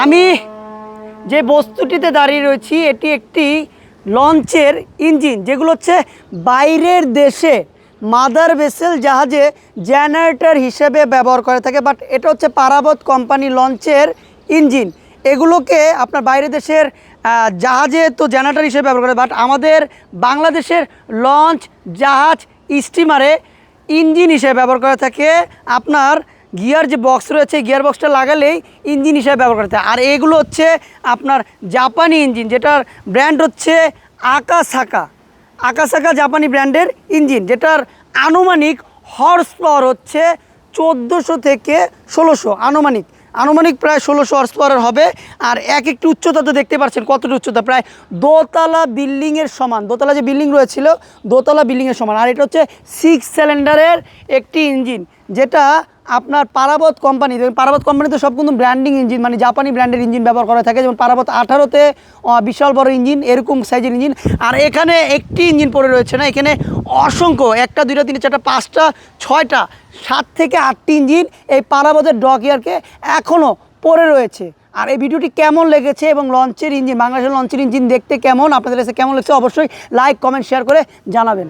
আমি যে বস্তুটিতে দাঁড়িয়ে রয়েছি, এটি একটি লঞ্চের ইঞ্জিন, যেগুলো হচ্ছে বাইরের দেশে মাদার ভেসেল জাহাজে জেনারেটর হিসেবে ব্যবহার করে থাকে বাট এটা হচ্ছে পারাবত কোম্পানি লঞ্চের ইঞ্জিন। এগুলোকে আপনার বাইরের দেশের জাহাজে তো জেনারেটর হিসেবে ব্যবহার করে বাট আমাদের বাংলাদেশের লঞ্চ জাহাজ স্টিমারে ইঞ্জিন হিসেবে ব্যবহার করে থাকে। আপনার গিয়ার যে বক্স রয়েছে গিয়ার বক্সটা লাগালেই ইঞ্জিন হিসাবে ব্যবহার করতে আর এগুলো হচ্ছে আপনার জাপানি ইঞ্জিন যেটার ব্র্যান্ড হচ্ছে আকাসাকা আকাসাকা জাপানি ব্র্যান্ডের ইঞ্জিন যেটার আনুমানিক হর্স পাওয়ার হচ্ছে চোদ্দোশো থেকে ষোলোশো, আনুমানিক। আনুমানিক প্রায় ষোলোশো হর্স পাওয়ার হবে। আর এক একটি উচ্চতা তো দেখতে পাচ্ছেন কতটা উচ্চতা, প্রায় দোতলা বিল্ডিংয়ের সমান। দোতলা যে বিল্ডিং রয়েছিল, দোতলা বিল্ডিংয়ের সমান। আর এটা হচ্ছে সিক্স সিলিন্ডারের একটি ইঞ্জিন যেটা আপনার পারাবত কোম্পানি পারাবত কোম্পানিতে সব কিন্তু ব্র্যান্ডিং ইঞ্জিন মানে জাপানি ব্র্যান্ডের ইঞ্জিন ব্যবহার করা থাকে। যেমন পারাবত আঠারোতে বিশাল বড় ইঞ্জিন এরকম সাইজের ইঞ্জিন আর এখানে একটি ইঞ্জিন পড়ে রয়েছে না, এখানে অসংখ্য, একটা, দুইটা, তিনটা, চারটা, পাঁচটা, ছয়টা, সাত থেকে আটটি ইঞ্জিন এই পারাবতের ডক ইয়ারকে এখনও পড়ে রয়েছে। আর এই ভিডিওটি কেমন লেগেছে এবং লঞ্চের ইঞ্জিন বাংলাদেশের লঞ্চের ইঞ্জিন দেখতে কেমন? আপনাদের কাছে কেমন লেগেছে? অবশ্যই লাইক কমেন্ট শেয়ার করে জানাবেন।